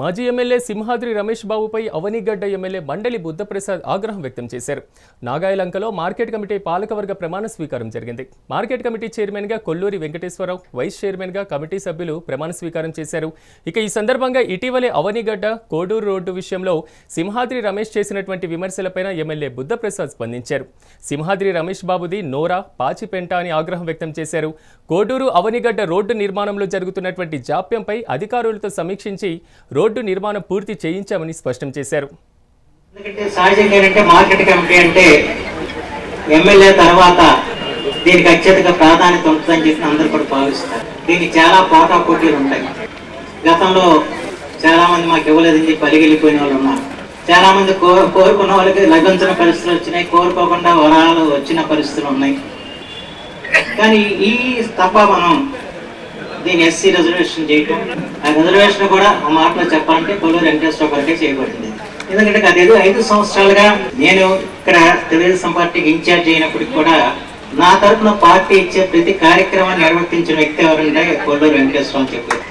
మాజీ ఎమ్మెల్యే సింహాద్రి రమేష్ బాబుపై అవనిగడ్డ ఎమ్మెల్యే మండలి బుద్ధప్రసాద్ ఆగ్రహం వ్యక్తం చేశారు. నాగాయలంకలో మార్కెట్ కమిటీ పాలకవర్గ ప్రమాణ స్వీకారం జరిగింది. మార్కెట్ కమిటీ చైర్మన్గా కొల్లూరి వెంకటేశ్వరరావు వైస్ చైర్మన్గా కమిటీ సభ్యులు ప్రమాణ స్వీకారం చేశారు. ఇక ఈ సందర్భంగా ఇటీవలే అవనిగడ్డ కోడూరు రోడ్డు విషయంలో సింహాద్రి రమేష్ చేసినటువంటి విమర్శలపైన ఎమ్మెల్యే బుద్ధప్రసాద్ స్పందించారు. సింహాద్రి రమేష్ బాబుది నోరా పాచిపెంట అని ఆగ్రహం వ్యక్తం చేశారు. కోడూరు అవనిగడ్డ రోడ్డు నిర్మాణంలో జరుగుతున్నటువంటి జాప్యంపై అధికారులతో సమీక్షించి రోడ్డు నిర్మాణం పూర్తి చేయించామని స్పష్టం చేశారు. ఎందుకంటే సహజంగా ఏంటంటే మార్కెట్ కమిటీ అంటే ఎమ్మెల్యే తర్వాత దీనికి అత్యధిక ప్రాధాన్యత ఉంటుందని చెప్పి అందరూ కూడా భావిస్తారు. దీనికి చాలా పోటా పోటీలు ఉంటాయి. గతంలో చాలా మంది మాకు ఇవ్వలేదని చెప్పి అలిగిలిపోయిన వాళ్ళు ఉన్నారు. చాలా మంది కో కోరుకున్న వాళ్ళకి లభించిన పరిస్థితులు వచ్చినాయి. కోరుకోకుండా వరాలు వచ్చిన పరిస్థితులు ఉన్నాయి. కానీ ఈ తప్ప మనం దీని ఎస్సీ రిజర్వేషన్ చేయటం ఆ రిజర్వేషన్ కూడా ఆ మాటలో చెప్పాలంటే కొల్లూరు వెంకటేశ్వర గారికి చేయబడింది. ఎందుకంటే అదేదో ఐదు సంవత్సరాలుగా నేను ఇక్కడ తెలుగుదేశం పార్టీకి ఇన్ఛార్జ్ అయినప్పటికి కూడా నా తరపున పార్టీ ఇచ్చే ప్రతి కార్యక్రమాన్ని నిర్వర్తించిన వ్యక్తి ఎవరంటే కొల్లూరు వెంకటేశ్వర అని చెప్పారు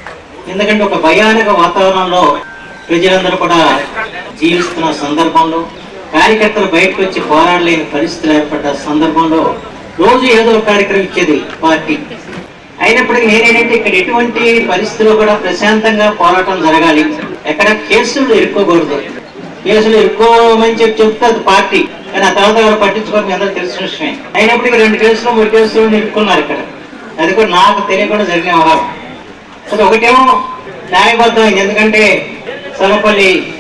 ఎందుకంటే ఒక భయానక వాతావరణంలో ప్రజలందరూ కూడా జీవిస్తున్న సందర్భంలో కార్యకర్తలు బయటకు వచ్చి పోరాడలేని పరిస్థితులు ఏర్పడ్డ సందర్భంలో రోజు ఏదో ఒక కార్యక్రమం ఇచ్చేది పార్టీ. అయినప్పటికీ నేనేంటంటే ఇక్కడ ఎటువంటి పరిస్థితుల్లో కూడా ప్రశాంతంగా పోరాటం జరగాలి. ఎక్కడ కేసులు ఇరుక్కోకూడదు కేసులు ఇరుక్కోమని చెప్పి చెప్తుంది పార్టీ. కానీ ఆ తర్వాత ఎవరు పట్టించుకోవడం అందరూ తెలిసిన విషయమే. అయినప్పటికీ రెండు కేసులు మూడు కేసులు ఇరుక్కున్నారు ఇక్కడ. అది కూడా నాకు తెలియకుండా జరిగిన వ్యవహారం. అది ఒకటేమో న్యాయబద్ధమైంది. ఎందుకంటే సర్వపల్లి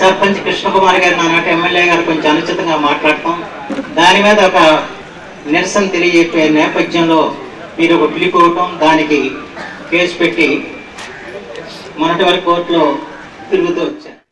సర్పంచ్ కృష్ణకుమార్ గారు నానాటి ఎమ్మెల్యే గారు కొంచెం అనుచితంగా మాట్లాడటం. దాని మీద ఒక నిరసన తెలియజెప్పే నేపథ్యంలో మీరు ఒక దానికి కేసు పెట్టి మొన్నటి వరకు కోర్టులో తిరుగుతూ వచ్చారు.